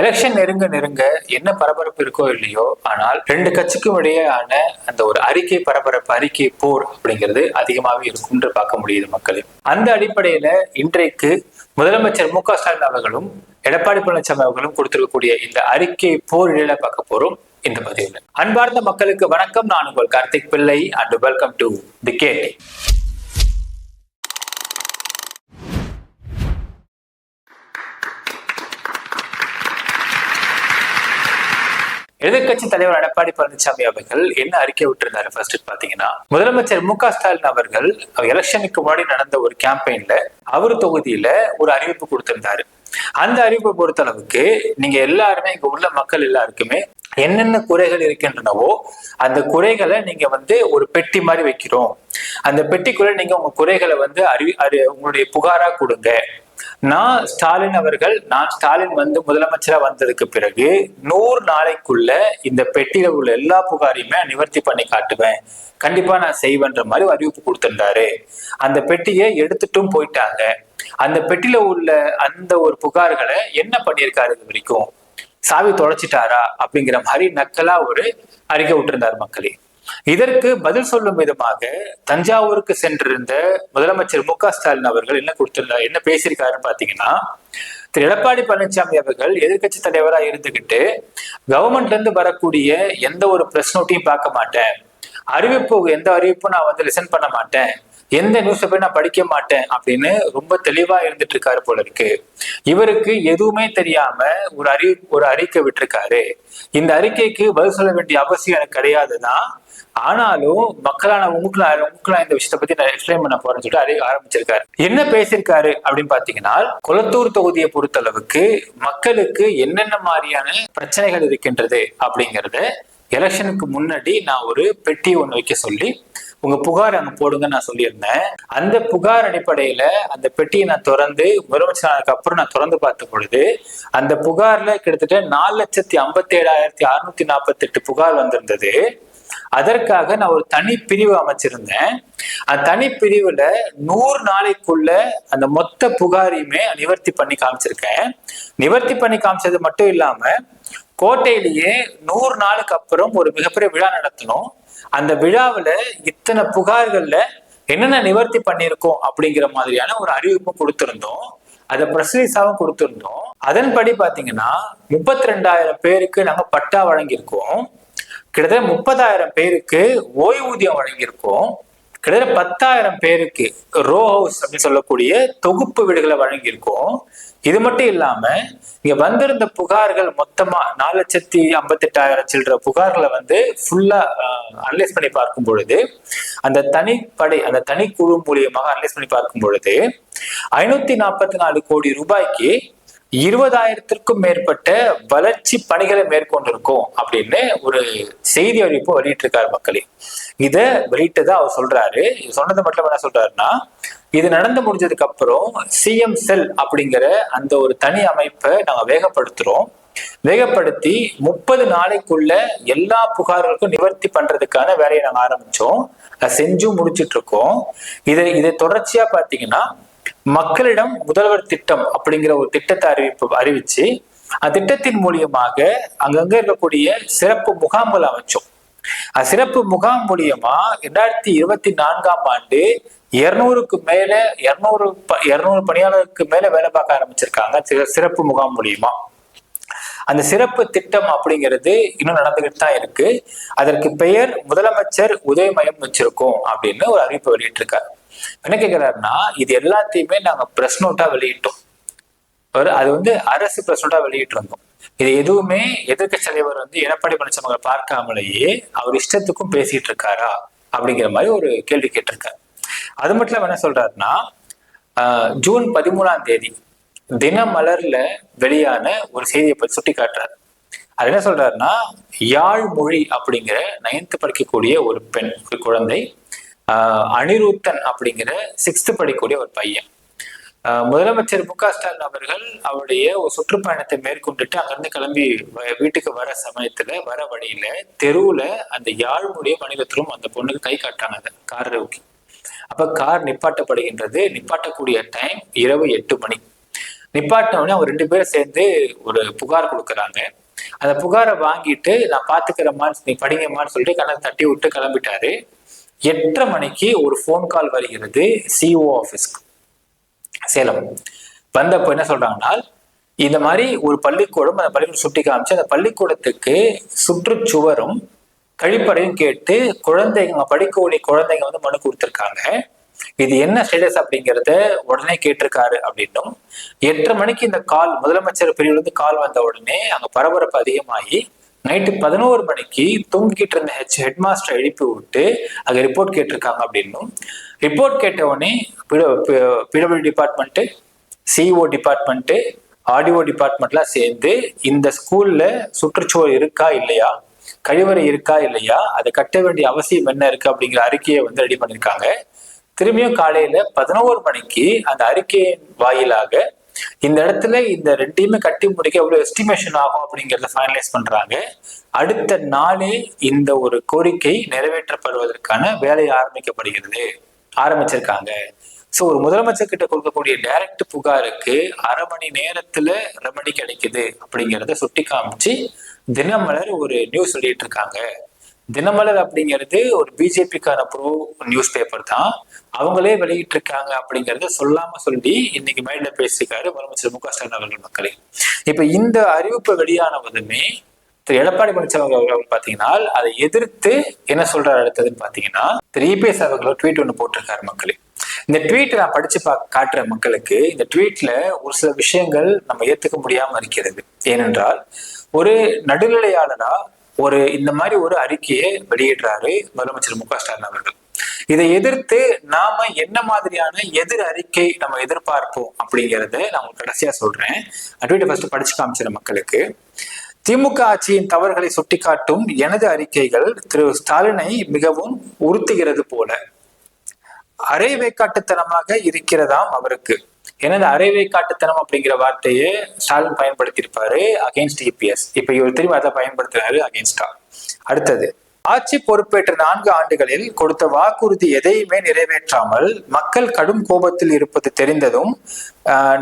Election நெருங்க நெருங்க என்ன பரபரப்பு இருக்கோ இல்லையோ ஆனால் ரெண்டு கட்சிக்கும் இடையேயான அந்த ஒரு அறிக்கை பரபரப்பு அறிக்கை போர் அப்படிங்கிறது அதிகமாகவே இருக்கும்னு பார்க்க முடியுது மக்களே. அந்த அடிப்படையில இன்றைக்கு முதலமைச்சர் மு க ஸ்டாலின் அவர்களும் எடப்பாடி பழனிசாமி அவர்களும் கொடுத்திருக்கக்கூடிய இந்த அறிக்கை போர் இடையில பார்க்க போறோம் இந்த பதிவில். அன்பார்ந்த மக்களுக்கு வணக்கம். நான் உங்கள் Karthik Pillai and welcome to the கேட்டி எதிர்கட்சி தலைவர் எடப்பாடி பழனிசாமி அவர்கள் என்ன அறிக்கை விட்டிருந்தாரு? ஃபர்ஸ்ட் பாத்தீங்கன்னா முதலமைச்சர் மு க ஸ்டாலின் அவர்கள் எலெக்ஷனுக்கு முன்னாடி நடந்த ஒரு கேம்பெயின்ல அவர் தொகுதியில ஒரு அறிவிப்பு கொடுத்திருந்தாரு. அந்த அறிவிப்பை பொறுத்த அளவுக்கு நீங்க எல்லாருமே இங்க உள்ள மக்கள் எல்லாருக்குமே என்னென்ன குறைகள் இருக்கின்றனவோ அந்த குறைகளை நீங்க வந்து ஒரு பெட்டி மாதிரி வைக்கிறோம். அந்த பெட்டிக்குள்ள நீங்க உங்க குறைகளை வந்து அறிவி அறி உங்களுடைய புகாரா கொடுங்க. நான் ஸ்டாலின் அவர்கள் நான் ஸ்டாலின் வந்து முதலமைச்சரா வந்ததுக்கு பிறகு நூறு நாளைக்குள்ள இந்த பெட்டியில உள்ள எல்லா புகாரையுமே நிவர்த்தி பண்ணி காட்டுவேன். கண்டிப்பா நான் செய்வேன்ற மாதிரி அறிவிப்பு கொடுத்திருந்தாரு. அந்த பெட்டியை எடுத்துட்டும் போயிட்டாங்க. அந்த பெட்டியில உள்ள அந்த ஒரு புகார்களை என்ன பண்ணியிருக்காரு இது வரைக்கும்? சாவி தொலைச்சிட்டாரா? அப்படிங்கிற மாதிரி நக்கலா ஒரு அறிக்கை விட்டிருந்தார் மக்களே. இதற்கு பதில் சொல்லும் விதமாக தஞ்சாவூருக்கு சென்றிருந்த முதலமைச்சர் மு க ஸ்டாலின் அவர்கள் என்ன கொடுத்திருந்தார் என்ன பேசியிருக்காருன்னு பாத்தீங்கன்னா திரு எடப்பாடி பழனிசாமி அவர்கள் எதிர்கட்சி தலைவரா இருந்துகிட்டு கவர்மெண்ட்ல இருந்து வரக்கூடிய எந்த ஒரு பிரஸ் நோட்டையும் பார்க்க மாட்டேன். அறிவிப்பு எந்த அறிவிப்பும் நான் வந்து லிசன் பண்ண மாட்டேன். எந்த நியூஸ் பேப்பர் நான் படிக்க மாட்டேன் அப்படின்னு ரொம்ப தெளிவா இருந்துட்டு இருக்காரு போல இருக்கு. இவருக்கு எதுவுமே தெரியாம ஒரு அறி ஒரு அறிக்கை விட்டுருக்காரு. இந்த அறிக்கைக்கு பதில் சொல்ல வேண்டிய அவசியம் எனக்கு கிடையாதுதான் ஆனாலும் மக்களான உங்களுக்கு உங்களுக்கு இந்த விஷயத்தை பத்தி நான் எக்ஸ்பிளைன் பண்ண போறேன்னு சொல்லிட்டு அறி ஆரம்பிச்சிருக்காரு. என்ன பேசியிருக்காரு அப்படின்னு பாத்தீங்கன்னா கொளத்தூர் தொகுதியை பொறுத்தளவுக்கு மக்களுக்கு என்னென்ன மாதிரியான பிரச்சனைகள் இருக்கின்றது அப்படிங்கறத எலெக்ஷனுக்கு முன்னாடி நான் ஒரு பெட்டி ஒன்று வைக்க சொல்லி உங்க புகார் அங்க போடுங்க நான் சொல்லியிருந்தேன். அந்த புகார் அடிப்படையில அந்த பெட்டியை நான் திறந்து முதலமைச்சர் ஆனதுக்கு அப்புறம் நான் திறந்து பார்த்த பொழுது அந்த புகார்ல கிட்டத்தட்ட நாலு லட்சத்தி ஐம்பத்தி ஏழாயிரத்தி அறுநூத்தி நாற்பத்தி எட்டு புகார் வந்திருந்தது. அதற்காக நான் ஒரு தனி பிரிவு அமைச்சிருந்தேன். அந்த தனி பிரிவுல நூறு நாளைக்குள்ள அந்த மொத்த புகாரையுமே நிவர்த்தி பண்ணி காமிச்சிருக்கேன். நிவர்த்தி பண்ணி காமிச்சது மட்டும் இல்லாம கோட்டையிலேயே நூறு நாளுக்கு அப்புறம் ஒரு மிகப்பெரிய விழா நடத்தணும். அந்த விழாவுல இத்தனை புகார்கள்ல என்னென்ன நிவர்த்தி பண்ணியிருக்கோம் அப்படிங்கிற மாதிரியான ஒரு அறிவிப்பு கொடுத்திருந்தோம். அதை பிரஸ்ரீஸாவும் கொடுத்திருந்தோம். அதன்படி பாத்தீங்கன்னா முப்பத்தி ரெண்டாயிரம் பேருக்கு நாங்க பட்டா வழங்கியிருக்கோம். கிட்டத்தட்ட முப்பதாயிரம் பேருக்கு ஓய்வூதியம் வழங்கியிருக்கோம். கிட்டத்தட்ட பத்தாயிரம் பேருக்கு ரோ ஹவுஸ் அப்படின்னு சொல்லக்கூடிய தொகுப்பு வீடுகளை வழங்கியிருக்கோம். இது மட்டும் இல்லாம இங்க வந்திருந்த புகார்கள் மொத்தமா நாலு லட்சத்தி ஐம்பத்தி எட்டாயிரம் சில்லற புகார்களை வந்து ஃபுல்லா அனலைஸ் பண்ணி பார்க்கும் பொழுது அந்த தனிப்படை அந்த தனிக்குழு மூலியமாக அனலைஸ் பண்ணி பார்க்கும் பொழுது ஐநூத்தி நாற்பத்தி நாலு கோடி ரூபாய்க்கு இருபதாயிரத்திற்கும் மேற்பட்ட வளர்ச்சி பணிகளை மேற்கொண்டிருக்கோம் அப்படின்னு ஒரு செய்தி அறிவிப்பு வெளியிட்டிருக்காரு மக்களே. இத வெளியிட்டதா அவர் சொல்றாரு. சொன்னது மட்டும் என்ன சொல்றாருன்னா இது நடந்து முடிஞ்சதுக்கு அப்புறம் சிஎம் செல் அப்படிங்கிற அந்த ஒரு தனி அமைப்பை நாங்க வேகப்படுத்துறோம். வேகப்படுத்தி முப்பது நாளைக்குள்ள எல்லா புகார்களுக்கும் நிவர்த்தி பண்றதுக்கான வேலையை நாங்க ஆரம்பிச்சோம். செஞ்சும் முடிச்சிட்டு இருக்கோம். இதை இதை தொடர்ச்சியா பாத்தீங்கன்னா மக்களிடம் முதல்வர் திட்டம் அப்படிங்கிற ஒரு திட்டத்தை அறிவிப்பு அறிவிச்சு அந்த திட்டத்தின் மூலியமாக அங்கங்க இருக்கக்கூடிய சிறப்பு முகாம்கள் அமைச்சோம். சிறப்பு முகாம் மூலியமா இரண்டாயிரத்தி இருபத்தி நான்காம் ஆண்டு இருநூறுக்கு மேல இருநூறு இருநூறு பணியாளருக்கு மேல வேலை பார்க்க ஆரம்பிச்சிருக்காங்க சிறப்பு முகாம் மூலியமா. அந்த சிறப்பு திட்டம் அப்படிங்கிறது இன்னும் நடந்துகிட்டு தான் இருக்கு. அதற்கு பெயர் முதலமைச்சர் உதயமயம் வச்சிருக்கோம் அப்படின்னு ஒரு அறிவிப்பு வெளியிட்டிருக்காரு. என்ன கேட்கிறாருன்னா இது எல்லாத்தையுமே நாங்க பிரஸ் நோட்டா வெளியிட்டோம். அது வந்து அரசு பிரஸ் நோட்டா வெளியிட்டு இருந்தோம் இது எதுவுமே எதிர்கட்சி தலைவர் வந்து எடப்பாடி பழனிசாமி பார்க்காமலேயே அவர் இஷ்டத்துக்கும் பேசிட்டு இருக்காரா அப்படிங்கிற மாதிரி ஒரு கேள்வி கேட்டிருக்காரு. அது மட்டும் இல்லாம என்ன சொல்றாருன்னா ஜூன் பதிமூணாம் தேதி தினமலர்ல வெளியான ஒரு செய்தியை பற்றி சுட்டி காட்டுறாரு. அது என்ன சொல்றாருன்னா யாழ் மொழி அப்படிங்கிற நயன்த்து படிக்கக்கூடிய ஒரு பெண் ஒரு குழந்தை அனிருத்தன் அப்படிங்கிற சிக்ஸ்த் படிக்கக்கூடிய ஒரு பையன். முதலமைச்சர் மு க ஸ்டாலின் அவர்கள் அவருடைய ஒரு சுற்றுப்பயணத்தை மேற்கொண்டுட்டு அங்கிருந்து கிளம்பி வீட்டுக்கு வர சமயத்துல வர வழியில தெருவுல அந்த யாழ்மொழிய மனிதத்திலும் அந்த பொண்ணுக்கு கை காட்டாங்க அந்த கார் அப்ப கார் நிப்பாட்டப்படுகின்றது. நிப்பாட்டக்கூடிய டைம் இரவு எட்டு மணி. நிப்பாட்டினோடனே அவங்க ரெண்டு பேரும் சேர்ந்து ஒரு புகார் கொடுக்குறாங்க. அந்த புகாரை வாங்கிட்டு நான் பாத்துக்கிறேம்மான்னு நீ படிங்கம்மான்னு சொல்லிட்டு கண்ணை தட்டி விட்டு கிளம்பிட்டாரு. எட்டரை மணிக்கு ஒரு ஃபோன் கால் வருகிறது சிஓ ஆஃபீஸ்க்கு சேலம். வந்தப்போ என்ன சொல்றாங்கன்னா இந்த மாதிரி ஒரு பள்ளிக்கூடம் அந்த பள்ளிக்கூடம் சுட்டி காமிச்சு அந்த பள்ளிக்கூடத்துக்கு சுற்றுச்சுவரும் கழிப்பறையும் கேட்டு குழந்தைங்க படிக்கக்கூடிய குழந்தைங்க வந்து மனு கொடுத்துருக்காங்க. இது என்ன ஸ்டேட்டஸ் அப்படிங்கிறத உடனே கேட்டிருக்காரு அப்படின்னும் எட்டரை மணிக்கு இந்த கால் முதலமைச்சர் பிரிவுலேருந்து கால் வந்த உடனே அங்க பரபரப்பு அதிகமாகி நைட்டு பதினோரு மணிக்கு தூங்கிக்கிட்டு இருந்த ஹெச் ஹெட் மாஸ்டர் எழுப்பி விட்டு அங்க ரிப்போர்ட் கேட்டிருக்காங்க அப்படின்னும் ரிப்போர்ட் கேட்ட உடனே PW department CEO department RDO டிபார்ட்மெண்ட்லாம் சேர்ந்து இந்த ஸ்கூல்ல சுற்றுச்சுவர் இருக்கா இல்லையா? கழிவறை இருக்கா இல்லையா? அதை கட்ட வேண்டிய அவசியம் என்ன இருக்கு அப்படிங்கிற அறிக்கையை வந்து ரெடி பண்ணியிருக்காங்க திரும்பியும் காலையில பதினோரு மணிக்கு அந்த அறிக்கையின் வாயிலாக இந்த இடத்துல இந்த ரெண்டையுமே கட்டி முடிக்க எவ்வளவு எஸ்டிமேஷன் ஆகும் அப்படிங்கிறத ஃபைனலைஸ் பண்றாங்க. அடுத்த நாளே இந்த ஒரு கோரிக்கை நிறைவேற்றப்படுவதற்கான வேலை ஆரம்பிக்கப்படுகிறது. ஆரம்பிச்சிருக்காங்க. ஸோ ஒரு முதலமைச்சர் கிட்ட கொடுக்கக்கூடிய டைரக்ட் புகாருக்கு அரை மணி நேரத்துல ரெமடி கிடைக்குது அப்படிங்கிறத சுட்டி காமிச்சு தினமலர் ஒரு நியூஸ் சொல்லிட்டு இருக்காங்க தினமலர் அப்படிங்கிறது ஒரு பிஜேபிக்கான ப்ரோ நியூஸ் பேப்பர் தான். அவங்களே வெளியிட்டு இருக்காங்க அப்படிங்கறத சொல்லாம சொல்லி இன்னைக்கு மேல பேசியிருக்காரு முதலமைச்சர் மு க ஸ்டாலின் அவர்கள் மக்களே. இப்ப இந்த அறிவிப்பு வெளியானதுமே திரு எடப்பாடி பழனிசாமி அவர்கள் பாத்தீங்கன்னா அதை எதிர்த்து என்ன சொல்றாரு அடுத்ததுன்னு பாத்தீங்கன்னா திரு இபிஎஸ் அவர்கள் ட்வீட் ஒன்று போட்டிருக்காரு மக்களே. இந்த ட்வீட் நான் படிச்சு பா காட்டுற மக்களுக்கு. இந்த ட்வீட்ல ஒரு சில விஷயங்கள் நம்ம ஏத்துக்க முடியாம இருக்கிறது. ஏனென்றால் ஒரு நடுநிலையாளரா ஒரு இந்த மாதிரி ஒரு அறிக்கையை வெளியிடுறாரு முதலமைச்சர் மு க ஸ்டாலின் அவர்கள். இதை எதிர்த்து நாம என்ன மாதிரியான எதிர் அறிக்கை நம்ம எதிர்பார்ப்போம் அப்படிங்கிறத நான் உங்களுக்கு கடைசியா சொல்றேன். அட்வைட்டை ஃபர்ஸ்ட் படிச்சு காமிச்சிட மக்களுக்கு. திமுக ஆட்சியின் தவறுகளை சுட்டிக்காட்டும் எனது அறிக்கைகள் திரு ஸ்டாலினை மிகவும் உறுத்துகிறது போல. அரை வேக்காட்டுத்தனமாக இருக்கிறதாம் அவருக்கு. எனது அரைவை காட்டுத்தனம் அப்படிங்கிற வார்த்தையை ஸ்டாலின் பயன்படுத்தியிருப்பாரு அகேன்ஸ்ட் இபிஎஸ் இப்ப இவர் திரும்ப அதை பயன்படுத்துறாரு அகேன்ஸ்டா அடுத்தது ஆட்சி பொறுப்பேற்ற நான்கு ஆண்டுகளில் கொடுத்த வாக்குறுதி எதையுமே நிறைவேற்றாமல் மக்கள் கடும் கோபத்தில் இருப்பது தெரிந்ததும்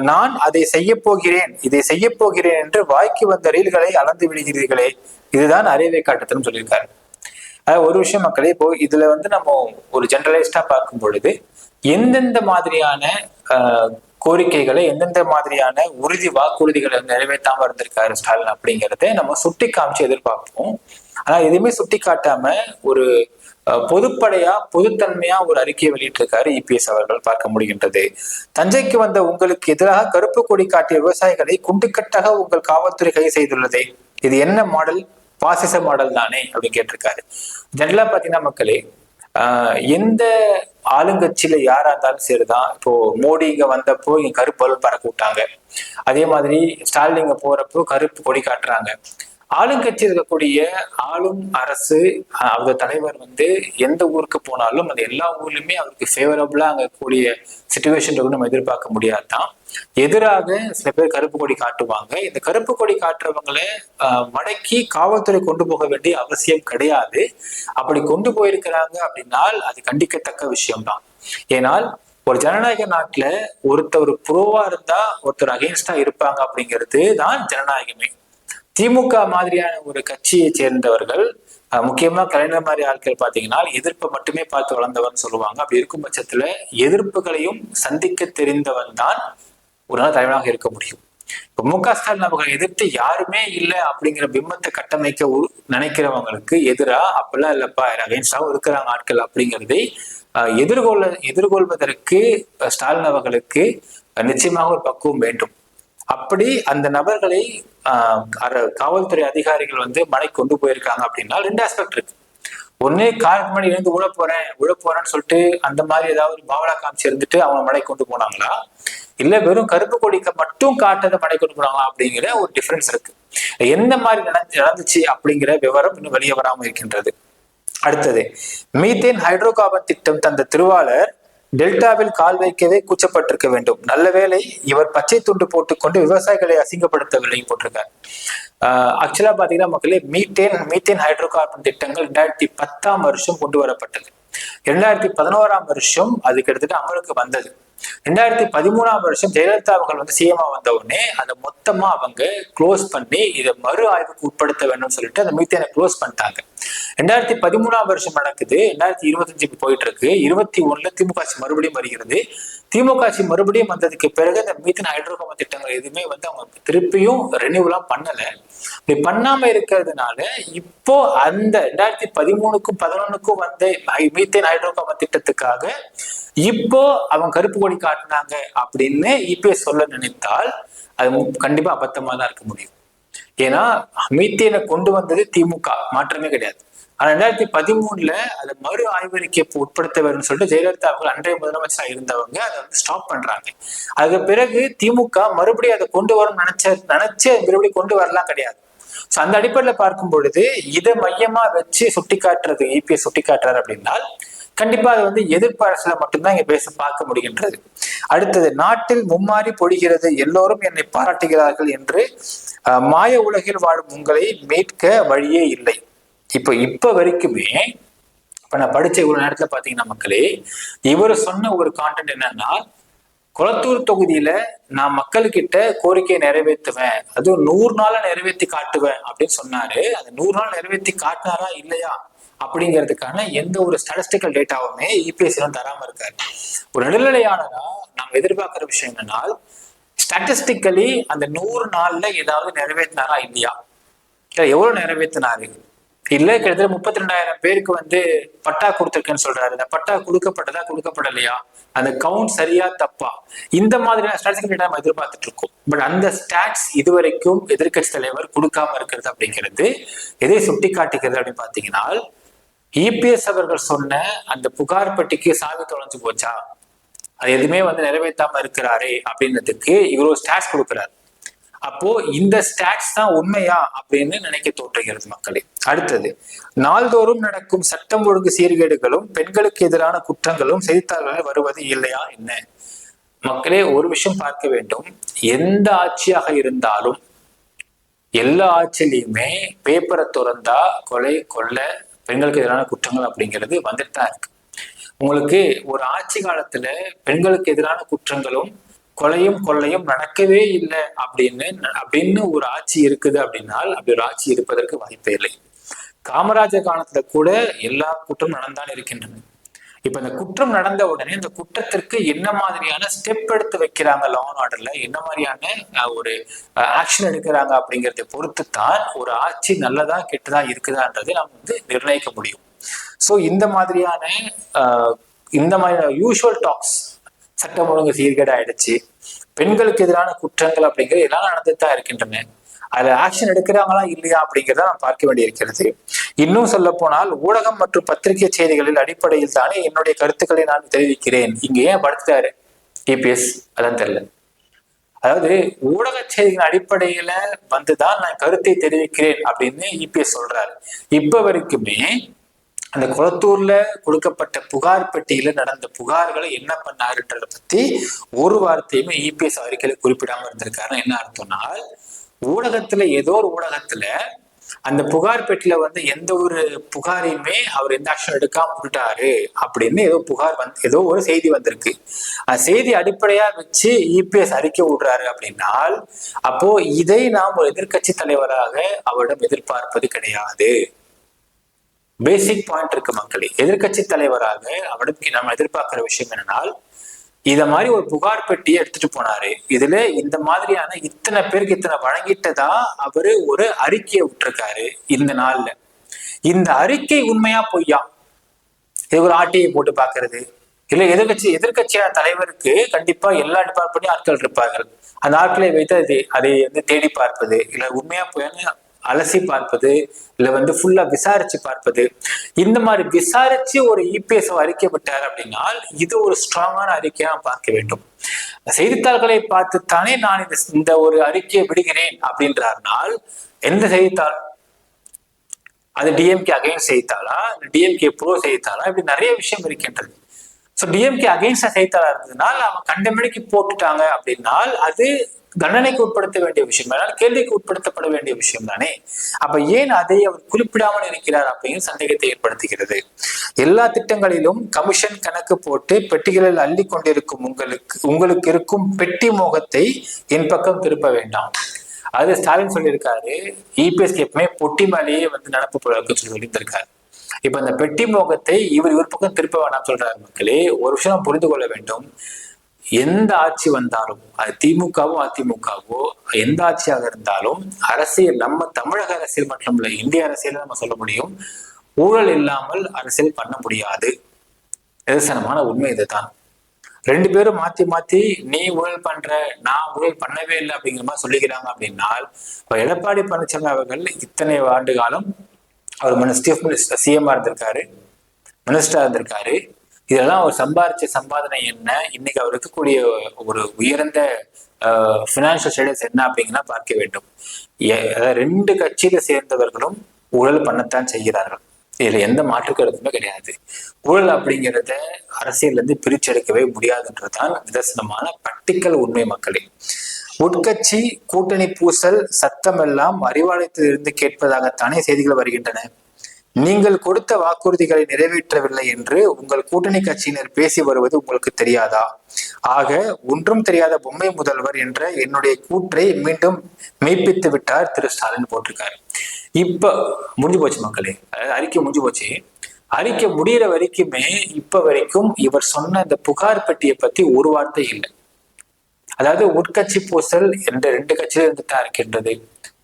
நான் அதை செய்ய போகிறேன் இதை செய்ய போகிறேன் என்று வாய்க்கு வந்த ரீல்களை அளந்து விடுகிறீர்களே இதுதான் அறிவை காட்டுத்தனம் சொல்லியிருக்காரு. அதாவது ஒரு விஷயம் மக்களே இப்போ இதுல வந்து நம்ம ஒரு ஜென்ரலைஸ்டா பார்க்கும் பொழுது எந்தெந்த மாதிரியான கோரிக்கைகளை எந்தெந்த மாதிரியான உறுதி வாக்குறுதிகளை நிறைவேற்றாம இருந்திருக்காரு ஸ்டாலின் அப்படிங்கிறத நம்ம சுட்டி காமிச்சு எதிர்பார்ப்போம். ஆனா எதுவுமே சுட்டி காட்டாம ஒரு பொதுப்படையா பொதுத்தன்மையா ஒரு அறிக்கையை வெளியிட்டிருக்காரு இபிஎஸ் அவர்கள் பார்க்க முடிகின்றது. தஞ்சைக்கு வந்த உங்களுக்கு எதிராக கருப்பு கொடி காட்டிய விவசாயிகளை குண்டுக்கட்டாக உங்கள் காவல்துறை கைது செய்துள்ளதே. இது என்ன மாடல்? பாசிச மாடல் தானே அப்படின்னு கேட்டிருக்காரு. ஜெனரலா பாத்தீங்கன்னா மக்களே எந்த ஆளுங்கட்சியில யாரா இருந்தாலும் சரிதான். இப்போ மோடி இங்க வந்தப்போ இங்க கருப்பு பறக்க விட்டாங்க. அதே மாதிரி ஸ்டாலின் இங்க போறப்போ கருப்பு கொடி காட்டுறாங்க. ஆளுங்கட்சி இருக்கக்கூடிய ஆளும் அரசு அவங்க தலைவர் வந்து எந்த ஊருக்கு போனாலும் அந்த எல்லா ஊர்லயுமே அவருக்கு ஃபேவரபிளா அங்க கூடிய சுச்சுவேஷன் நம்ம எதிர்பார்க்க முடியாதுதான். எதிராக சில பேர் கருப்பு கொடி காட்டுவாங்க. இந்த கருப்பு கொடி காட்டுறவங்களை மடக்கி காவல்துறை கொண்டு போக வேண்டிய அவசியம் கிடையாது. அப்படி கொண்டு போயிருக்கிறாங்க அப்படின்னால் அது கண்டிக்கத்தக்க விஷயம்தான். ஏனால் ஒரு ஜனநாயக நாட்டுல ஒருத்தர் புரோவா இருந்தா ஒருத்தர் அகேன்ஸ்டா இருப்பாங்க அப்படிங்கிறது தான் ஜனநாயகமே. திமுக மாதிரியான ஒரு கட்சியை சேர்ந்தவர்கள் முக்கியமா கலைஞர் மாதிரி ஆட்கள் பாத்தீங்கன்னா எதிர்ப்பை மட்டுமே பார்த்து வளர்ந்தவன் சொல்லுவாங்க. அப்படி இருக்கும் பட்சத்துல எதிர்ப்புகளையும் சந்திக்க தெரிந்தவன் தான் ஒரு நாள் தலைவனாக இருக்க முடியும். இப்ப மு க ஸ்டாலின் அவர்களை எதிர்த்து யாருமே இல்லை அப்படிங்கிற பிம்பத்தை கட்டமைக்க நினைக்கிறவங்களுக்கு எதிரா அப்பெல்லாம் இல்லப்பா அகைன்ஸ்டாவும் இருக்கிறாங்க ஆட்கள் அப்படிங்கிறதை எதிர்கொள்ள எதிர்கொள்வதற்கு ஸ்டாலின் அவர்களுக்கு நிச்சயமாக ஒரு பக்குவம் வேண்டும். அப்படி அந்த நபர்களை காவல்துறை அதிகாரிகள் வந்து மனை கொண்டு போயிருக்காங்க அப்படின்னா ரெண்டு ஆஸ்பெக்ட் இருக்கு. ஒன்னே காருக்கு முன்னாடி இருந்து உழ போறேன் உழ போறேன்னு சொல்லிட்டு அந்த மாதிரி ஏதாவது ஒரு பாவலா காமிச்சு இருந்துட்டு அவங்க மடை கொண்டு போனாங்களா? இல்ல வெறும் கருப்பு கொடிக்க மட்டும் காட்டதை மடை கொண்டு போனாங்களா அப்படிங்கிற ஒரு டிஃபரன்ஸ் இருக்கு. எந்த மாதிரி நடந்துச்சு அப்படிங்கிற விவரம் இன்னும் வெளியே வராமல் இருக்கின்றது. அடுத்தது மீத்தேன் ஹைட்ரோ கார்பன் திட்டம் தந்த திருவாளர் டெல்டாவில் கால் வைக்கவே கூச்சப்பட்டிருக்க வேண்டும். நல்ல வேலை இவர் பச்சை துண்டு போட்டுக்கொண்டு விவசாயிகளை அசிங்கப்படுத்தவில்லை போட்டிருக்காரு. ஆக்சுவலா பாத்தீங்கன்னா மக்களே மீத்தேன் மீத்தேன் ஹைட்ரோ கார்பன் திட்டங்கள் ரெண்டாயிரத்தி பத்தாம் வருஷம் கொண்டு வரப்பட்டது. இரண்டாயிரத்தி பதினோராம் வருஷம் அது கிட்டத்தட்ட அமலுக்கு வந்தது. ரெண்டாயிரத்தி பதிமூணாம் வருஷம் ஜெயலலிதா அவர்கள் வந்து சிஎம்ஆ வந்த உடனே அதை மொத்தமா அவங்க க்ளோஸ் பண்ணி இதை மறு ஆய்வுக்கு உட்படுத்த வேணும்னு சொல்லிட்டு அந்த மீத்தேனை க்ளோஸ் பண்ணிட்டாங்க. ரெண்டாயிரத்தி பதிமூணாம் வருஷம் நடக்குது. ரெண்டாயிரத்தி இருபத்தஞ்சுக்கு போயிட்டு இருக்கு இருபத்தி ஒண்ணுல திமுக ஆட்சி மறுபடியும் வருகிறது. திமுக ஆட்சி மறுபடியும் வந்ததுக்கு பிறகு அந்த மீத்தன் ஹைட்ரோகார்பன் திட்டங்கள் எதுவுமே வந்து அவங்க திருப்பியும் ரெனியூலாம் பண்ணல. இப்படி பண்ணாம இருக்கிறதுனால இப்போ அந்த ரெண்டாயிரத்தி பதிமூணுக்கும் பதினொன்னுக்கும் வந்த மீத்தேன் ஹைட்ரோகார்பன் திட்டத்துக்காக இப்போ அவங்க கருப்பு கொடி காட்டினாங்க அப்படின்னு இபிஎஸ் சொல்ல நினைத்தால் அது கண்டிப்பா அபத்தமா தான் இருக்க முடியும். ஏன்னா மீத்தேனை கொண்டு வந்தது திமுக மாற்றமே கிடையாது. ஆனா ரெண்டாயிரத்தி பதிமூணுல அதை மறு ஆய்வறிக்கை உட்படுத்த சொல்லிட்டு ஜெயலலிதா அவர்கள் அன்றைய முதலமைச்சராக இருந்தவங்க அதை வந்து ஸ்டாப் பண்றாங்க. அதுக்கு பிறகு திமுக மறுபடியும் அதை கொண்டு வரும் நினைச்ச நினைச்சு மறுபடியும் கொண்டு வரலாம் கிடையாது. ஸோ அந்த அடிப்படையில் பார்க்கும் பொழுது இதை மையமா வச்சு சுட்டி காட்டுறது இபிஎஸ் சுட்டி காட்டுறாரு அப்படின்னா கண்டிப்பா அது வந்து எதிர்ப்பு அரசுல மட்டும்தான் இங்க பேச பார்க்க முடிகின்றது. அடுத்தது நாட்டில் மும்மாறி பொழிகிறது எல்லோரும் என்னை பாராட்டுகிறார்கள் என்று மாய உலகில் வாழும் உங்களை மீட்க வழியே இல்லை. இப்போ இப்ப வரைக்குமே இப்ப நான் படிச்ச இவ்வளவு நேரத்துல பாத்தீங்கன்னா மக்களே இவர் சொன்ன ஒரு கான்டென்ட் என்னன்னா குளத்தூர் தொகுதியில நான் மக்கள்கிட்ட கோரிக்கையை நிறைவேற்றுவேன். அதுவும் நூறு நாளா நிறைவேற்றி காட்டுவேன் அப்படின்னு சொன்னாரு. அந்த நூறு நாள் நிறைவேற்றி காட்டினாரா இல்லையா? அப்படிங்கிறதுக்கான எந்த ஒரு ஸ்டாட்டிஸ்டிக்கல் டேட்டாவுமே தான் தராம இருக்காரு. ஒரு நடுநிலையாளரா நாம் எதிர்பார்க்கிற விஷயம் என்னன்னா ஸ்டாட்டிஸ்டிக்கலி அந்த நூறு நாள்ல ஏதாவது நிறைவேற்றினாரா இல்லையா? எவ்வளவு நிறைவேற்றினாரு? இல்ல கிட்டத்தட்ட முப்பத்தி ரெண்டாயிரம் பேருக்கு வந்து பட்டா கொடுத்துருக்கேன்னு சொல்றாரு. இந்த பட்டா கொடுக்கப்பட்டதா கொடுக்கப்படலையா? அந்த கவுண்ட் சரியா தப்பா? இந்த மாதிரியான ஸ்டாட்டிஸ்டிக் நம்ம எதிர்பார்த்துட்டு இருக்கோம். பட் அந்த ஸ்டாட்ஸ் இதுவரைக்கும் எதிர்க்கட்சி தலைவர் கொடுக்காம இருக்கிறது அப்படிங்கிறது எதை சுட்டி காட்டுகிறது அப்படின்னு பாத்தீங்கன்னா இபிஎஸ் அவர்கள் சொன்ன அந்த புகார் பட்டிக்கு சாவி தொலைஞ்சு போச்சா? அது எதுவுமே வந்து நிறைவேற்றாம இருக்கிறாரே அப்படின்றதுக்கு இவரு ஸ்டாட்ஸ் கொடுக்குறாரு. அப்போ இந்த ஸ்டாட்ஸ் தான் உண்மையா அப்படின்னு நினைக்க தோன்றுகிறது மக்களே. அடுத்தது நாள்தோறும் நடக்கும் சட்டம் ஒழுங்கு சீர்கேடுகளும் பெண்களுக்கு எதிரான குற்றங்களும் செய்தித்தாள்களில் வருவது இல்லையா என்ன? மக்களே ஒரு விஷயம் பார்க்க வேண்டும். எந்த ஆட்சியாக இருந்தாலும் எல்லா ஆட்சியிலையுமே பேப்பரை திறந்தா கொலை கொள்ள பெண்களுக்கு எதிரான குற்றங்கள் அப்படிங்கிறது வந்துட்டு தான் இருக்கு. உங்களுக்கு ஒரு ஆட்சி காலத்துல பெண்களுக்கு எதிரான குற்றங்களும் கொலையும் கொள்ளையும் நடக்கவே இல்லை அப்படின்னு அப்படின்னு ஒரு ஆட்சி இருக்குது அப்படின்னால் அப்படி ஒரு ஆட்சி இருப்பதற்கு வாய்ப்பே இல்லை. காமராஜர் காலத்துல கூட எல்லா குற்றம் நடந்தான் இருக்கின்றன இப்ப இந்த குற்றம் நடந்த உடனே இந்த குற்றத்திற்கு என்ன மாதிரியான ஸ்டெப் எடுத்து வைக்கிறாங்க லா அண்ட் ஆர்டர்ல என்ன மாதிரியான ஒரு ஆக்ஷன் எடுக்கிறாங்க அப்படிங்கறதை பொறுத்து தான் ஒரு ஆட்சி நல்லதா கெட்டதா இருக்குதான்றதை நம்ம வந்து நிர்ணயிக்க முடியும். சோ இந்த மாதிரியான இந்த மாதிரியான யூஷுவல் டாக்ஸ் சட்டம் ஒழுங்கு சீர்கேடு ஆயிடுச்சு பெண்களுக்கு எதிரான குற்றங்கள் அப்படிங்கிறது எல்லாம் நடந்துட்டு தான் இருக்கின்றன. அதுல ஆக்ஷன் எடுக்கிறாங்களா இல்லையா அப்படிங்கிறத நான் பார்க்க வேண்டியிருக்கிறது. இன்னும் சொல்ல போனால் ஊடகம் மற்றும் பத்திரிகை செய்திகளில் அடிப்படையில் தானே என்னுடைய கருத்துக்களை நான் தெரிவிக்கிறேன். இங்க ஏன் படுத்துட்டாரு? டிபிஎஸ் அதான் தெரியல. அதாவது ஊடக செய்திகளின் அடிப்படையில வந்துதான் நான் கருத்தை தெரிவிக்கிறேன் அப்படின்னு இபிஎஸ் சொல்றாரு. இப்ப வரைக்குமே அந்த குளத்தூர்ல கொடுக்கப்பட்ட புகார் பெட்டியில நடந்த புகார்களை என்ன பண்ணாருன்றத பத்தி ஒரு வார்த்தையுமே இபிஎஸ் அறிக்கையில குறிப்பிடாம இருந்திருக்காருன்னா என்ன அர்த்தம்னால் ஊடகத்துல ஏதோ ஒரு ஊடகத்துல அந்த புகார் பெட்டியில வந்து எந்த ஒரு புகாரையுமே அவர் எந்த ஆக்ஷன் எடுக்காம விட்டுட்டாரு அப்படின்னு ஏதோ புகார் வந்து ஏதோ ஒரு செய்தி வந்திருக்கு. அந்த செய்தி அடிப்படையா வச்சு இபிஎஸ் அறிக்கை விடுறாரு அப்படின்னால் அப்போ இதை நாம் ஒரு எதிர்க்கட்சி தலைவராக அவரிடம் எதிர்பார்ப்பது கிடையாது. பேசிக் பாயிண்ட் இருக்கு மக்களே. எதிர்க்கட்சி தலைவராக அவருக்கு நம்ம எதிர்பார்க்கிற விஷயம் என்னன்னால் இத மாதிரி ஒரு புகார் பெட்டியை எடுத்துட்டு போனாரு. இதுல இந்த மாதிரியான இத்தனை பேருக்கு இத்தனை வழங்கிட்டதா அவரு ஒரு அறிக்கையை விட்டுருக்காரு இந்த நாள்ல. இந்த அறிக்கை உண்மையா பொய்யா? இது ஒரு ஆட்டியை போட்டு பாக்குறது. இல்ல எதிர்கட்சி எதிர்கட்சியான தலைவருக்கு கண்டிப்பா எல்லா டிபார்ட்மெண்ட்லயும் ஆட்கள் இருப்பார்கள். அந்த ஆட்களை வைத்து அதை அதை வந்து தேடி பார்ப்பது. இல்ல உண்மையா பொய்யான்னு அலசி பார்ப்பது இல்ல வந்து ஃபுல்லா விசாரிச்சு பார்ப்பது. இந்த மாதிரி விசாரிச்சு ஒரு இபிஎஸ் அறிக்கை விட்டார் அப்படின்னா இது ஒரு ஸ்ட்ராங்கான அறிக்கையா பார்க்க வேண்டும். செய்தித்தாள்களை பார்த்துத்தானே நான் இந்த இந்த ஒரு அறிக்கையை விடுகிறேன் அப்படின்றார்னால் எந்த செய்தித்தாள்? அது டிஎம்கே அகைன்ஸ்ட் செய்தித்தாளா? டிஎம்கே ப்ரோ செய்தித்தாளா? இப்படி நிறைய விஷயம் இருக்கின்றது. ஸோ டிஎம்கே அகைன்ஸ்டா செய்தித்தாளா இருந்ததுனால் அவன் கண்டமணிக்கு போட்டுட்டாங்க அப்படின்னால் அது தண்டனைக்கு உட்படுத்த வேண்டிய விஷயம் ஆனால் கேள்விக்கு உட்படுத்தப்பட வேண்டிய விஷயம் தானே? அப்ப ஏன் அதை அவர் குறிப்பிடாமல் இருக்கிறார் அப்பையும் சந்தேகத்தை ஏற்படுத்துகிறது. எல்லா திட்டங்களிலும் கமிஷன் கணக்கு போட்டு பெட்டிகளில் அள்ளி கொண்டிருக்கும் உங்களுக்கு உங்களுக்கு இருக்கும் பெட்டி மோகத்தை என் பக்கம் திருப்ப வேண்டாம். அது ஸ்டாலின் சொல்லியிருக்காரு. இபிஎஸ்க்கு எப்பவுமே பொட்டி மேலேயே வந்து நடப்பு போல சொல்லி சொல்லியிருக்காரு இப்ப இந்த பெட்டி மோகத்தை இவர் இவர் பக்கம் திருப்ப வேணாம் சொல்றாரு மக்களே. ஒரு விஷயம் புரிந்து கொள்ள வேண்டும். எந்த ஆட்சி வந்தாலும் அது திமுகவோ அதிமுகவோ எந்த ஆட்சியாக இருந்தாலும் அரசியல் நம்ம தமிழக அரசியல் மட்டுமில்ல இந்திய அரசியல் நம்ம சொல்ல முடியும். ஊழல் இல்லாமல் அரசியல் பண்ண முடியாது. நிதர்சனமான உண்மை இதுதான். ரெண்டு பேரும் மாத்தி மாத்தி நீ ஊழல் பண்ற நான் ஊழல் பண்ணவே இல்லை அப்படிங்கிற மாதிரி சொல்லிக்கிறாங்க அப்படின்னா இப்ப எடப்பாடி பழனிசாமி அவர்கள் இத்தனை ஆண்டு காலம் அவர் மினிஸ்டர் மினிஸ்டர் சிஎம்ஆ இருந்திருக்காரு. மினிஸ்டரா இருந்திருக்காரு. இதெல்லாம் அவர் சம்பாதிச்ச சம்பாதனை என்ன? இன்னைக்கு அவர் இருக்கக்கூடிய ஒரு உயர்ந்த பினான்சியல் ஸ்டேட்டஸ் என்ன அப்படிங்கன்னா பார்க்க வேண்டும். ரெண்டு கட்சியில சேர்ந்தவர்களும் ஊழல் பண்ணத்தான் செய்கிறார்கள். இதுல எந்த மாற்று கருத்துமே கிடையாது. ஊழல் அப்படிங்கிறத அரசியல் இருந்து பிரிச்செடுக்கவே முடியாதுன்றதுதான் நிதர்சனமான பட்டிக்கல் உண்மை மக்களே. உட்கட்சி கூட்டணி பூசல் சத்தம் எல்லாம் அறிவாலயத்திலிருந்து கேட்பதாகத்தானே செய்திகள் வருகின்றன. நீங்கள் கொடுத்த வாக்குறுதிகளை நிறைவேற்றவில்லை என்று உங்கள் கூட்டணி கட்சியினர் பேசி வருவது உங்களுக்கு தெரியாதா? ஆக ஒன்றும் தெரியாத பொம்மை முதல்வர் என்ற என்னுடைய கூற்றை மீண்டும் மெய்ப்பித்து விட்டார் திரு ஸ்டாலின் போட்டிருக்காரு. இப்ப முடிஞ்சு போச்சு மக்களே. அதாவது அறிக்கை முடிஞ்சு போச்சு. அறிக்கை முடிகிற வரைக்குமே இப்ப வரைக்கும் இவர் சொன்ன இந்த புகார் பெட்டியை பத்தி ஒரு வார்த்தை இல்லை. அதாவது உட்கட்சி பூசல் என்ற ரெண்டு கட்சியில இருந்துட்டா இருக்கின்றது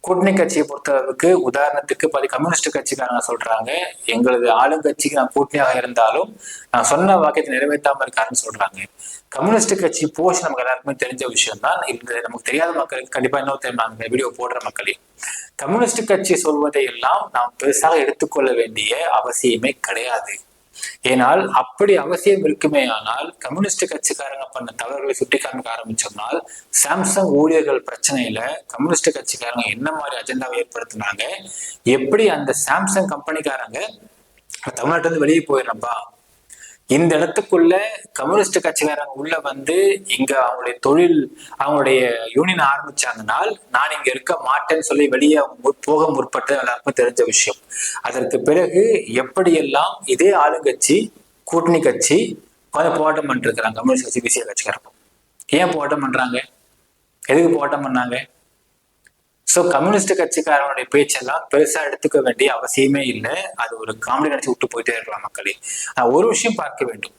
கூட்டணி கட்சியை பொறுத்த அளவுக்கு உதாரணத்துக்கு பாதி கம்யூனிஸ்ட் கட்சிக்காரங்க சொல்றாங்க. எங்களது ஆளுங்கட்சிக்கு நான் கூட்டணியாக இருந்தாலும் நான் சொன்ன வாக்கியத்தை நிறைவேற்றாம இருக்காருன்னு சொல்றாங்க. கம்யூனிஸ்ட் கட்சி போஸ்ட் நமக்கு எல்லாருக்குமே தெரிஞ்ச விஷயம் தான் இந்த நமக்கு தெரியாத மக்களுக்கு கண்டிப்பா இன்னும் தெரியும் நாங்கள் வீடியோ போடுற மக்களே. கம்யூனிஸ்ட் கட்சி சொல்வதை எல்லாம் நாம் பெருசாக எடுத்துக்கொள்ள வேண்டிய அவசியமே கிடையாது. ஏனால் அப்படி அவசியம் இருக்குமே ஆனால் கம்யூனிஸ்ட் கட்சிக்காரங்க பண்ண தவறுகளை சுட்டி காமிக்க ஆரம்பிச்சோம்னால் சாம்சங் ஊழியர்கள் பிரச்சனையில கம்யூனிஸ்ட் கட்சிக்காரங்க என்ன மாதிரி அஜெண்டாவை ஏற்படுத்தினாங்க? எப்படி அந்த சாம்சங் கம்பெனிக்காரங்க தமிழ்நாட்டிலிருந்து வெளியே போயிடறப்பா இந்த இடத்துக்குள்ள கம்யூனிஸ்ட் கட்சிக்காரங்க உள்ள வந்து இங்க அவங்களுடைய தொழில் அவங்களுடைய யூனியன் ஆரம்பிச்சாங்கனால் நான் இங்க இருக்க மாட்டேன்னு சொல்லி வெளியே அவங்க போக முற்பட்டு எல்லாருக்கும் தெரிஞ்ச விஷயம். அதற்கு பிறகு எப்படியெல்லாம் இதே ஆளுங்கட்சி கூட்டணி கட்சி கொஞ்சம் போராட்டம் பண்ணிருக்கிறாங்க கம்யூனிஸ்ட் கட்சி பிசிஐ கட்சிக்காரங்க. ஏன் போராட்டம் பண்றாங்க? எதுக்கு போராட்டம் பண்ணாங்க? ஸோ கம்யூனிஸ்ட் கட்சிக்காரனுடைய பேச்செல்லாம் பெருசா எடுத்துக்க வேண்டிய அவசியமே இல்லை. அது ஒரு காமெடி நினைச்சு விட்டு போயிட்டே இருக்கலாம் மக்களே. ஒரு விஷயம் பார்க்க வேண்டும்.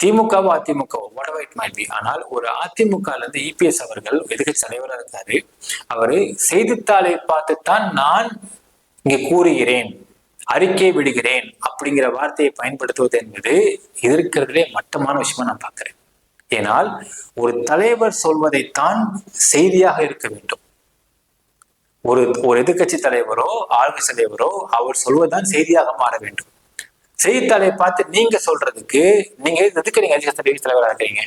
திமுகவோ அதிமுகவோ வாட் இட் மைட் பி ஆனால் ஒரு அதிமுகல இருந்து இபிஎஸ் அவர்கள் எதிர்கட்சி தலைவராக இருக்காரு. அவரு செய்தித்தாளை பார்த்துத்தான் நான் இங்கே கூறுகிறேன். அறிக்கை விடுகிறேன் அப்படிங்கிற வார்த்தையை பயன்படுத்துவது என்பது எதிர்க்கிறதுலே மட்டமான விஷயமா நான் பார்க்கிறேன். ஏனால் ஒரு தலைவர் சொல்வதைத்தான் செய்தியாக இருக்க வேண்டும். ஒரு ஒரு எதிர்கட்சி தலைவரோ ஆளுங்கட்சி தலைவரோ அவர் சொல்வதுதான் செய்தியாக மாற வேண்டும். செய்தித்தாளை பார்த்து நீங்க சொல்றதுக்கு நீங்க எதுக்கு நீங்க எதிர்கட்சி தலைவராக இருக்கிறீங்க?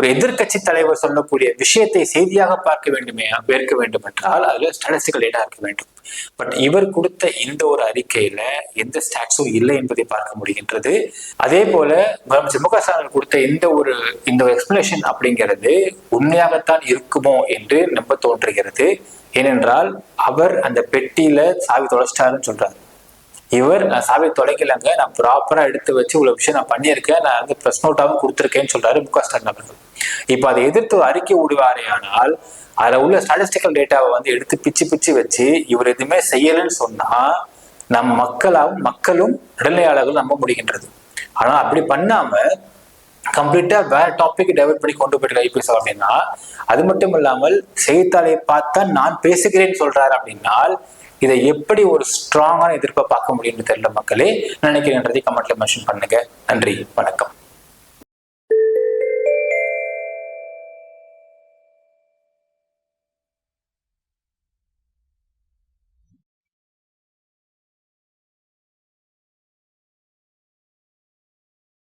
ஒரு எதிர்கட்சி தலைவர் சொல்லக்கூடிய விஷயத்தை செய்தியாக பார்க்க வேண்டுமே ஏற்க வேண்டும் என்றால் அதுல ஸ்டாட்டிஸ்டிக்கல் டேட்டா இருக்க வேண்டும். பட் இவர் கொடுத்த இந்த ஒரு அறிக்கையில எந்த ஸ்டாட்ஸும் இல்லை என்பதை பார்க்க முடிகின்றது. அதே போல முதலமைச்சர் மு க ஸ்டாலின் கொடுத்த இந்த ஒரு இந்த எக்ஸ்பிளேஷன் அப்படிங்கிறது உண்மையாகத்தான் இருக்குமோ என்று நம்ப தோன்றுகிறது. ஏனென்றால் அவர் அந்த பெட்டியில சாவி தொலைச்சிட்டாருன்னு சொல்றாரு. இவர் நான் சாவி தொலைக்கலங்க நான் ப்ராப்பரா எடுத்து வச்சு இவ்வளவு விஷயம் நான் பண்ணியிருக்கேன் நான் வந்து பிரஸ் நோட்டாவும் கொடுத்துருக்கேன்னு சொல்றாரு மு ஸ்டாலின் அவர்கள். இப்ப அதை எதிர்த்து அறிக்கை விடுவாரே ஆனால் அதுல உள்ள ஸ்டாட்டிஸ்டிக்கல் டேட்டாவை வந்து எடுத்து பிச்சு பிச்சு வச்சு இவர் எதுவுமே செய்யலன்னு சொன்னா நம் மக்களாகவும் மக்களும் நடுநிலையாளர்கள் நம்ப முடிகின்றது. ஆனா அப்படி பண்ணாம கம்ப்ளீட்டா வேற டாபிக் டைவர்ட் பண்ணி கொண்டு போயிட்டு ஐபிஎஸ் அப்படின்னா அது மட்டும் இல்லாமல் செய்தித்தாளை பார்த்தா நான் பேசுகிறேன்னு சொல்றாரு அப்படின்னால் இதை எப்படி ஒரு ஸ்ட்ராங்கான எதிர்ப்பை பார்க்க முடியும்னு தெரியல மக்களே நினைக்கிறேன்றதை கமெண்ட்ல மென்ஷன் பண்ணுங்க. நன்றி வணக்கம்.